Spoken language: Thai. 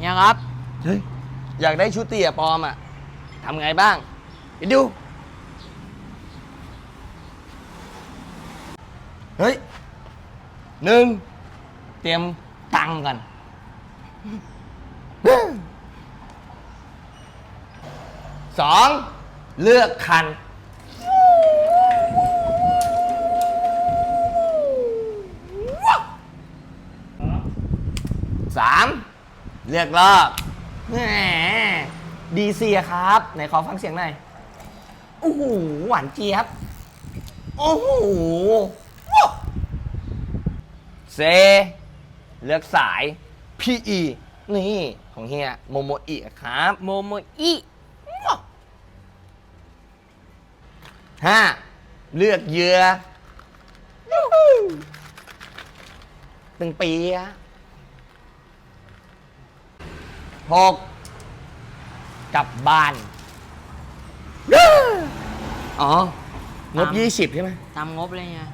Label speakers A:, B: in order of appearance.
A: เนี่ยครับ
B: เฮ้ย อยากได้ชุดเตี่ยปลอมอะทำไงบ้างไปดู เฮ้ยหนึ่งเตรียมตังค์กัน สองเลือกคัน สาม เลือกรอบแหมดีเซียครับ ไหนขอฟังเสียงหน่อยโอ้โหหวานเจี๊ยบ โอ้โหเซ เลือกสาย PE นี่ของเฮียโมโมอิครับ
A: โมโมอิ
B: ห้าเลือกเหยื่อยูฮูตึงปีอะ หกกลับบ้าน อ๋อ งบยี่สิบใช่ไหม
A: ตามงบเลยเนี่ย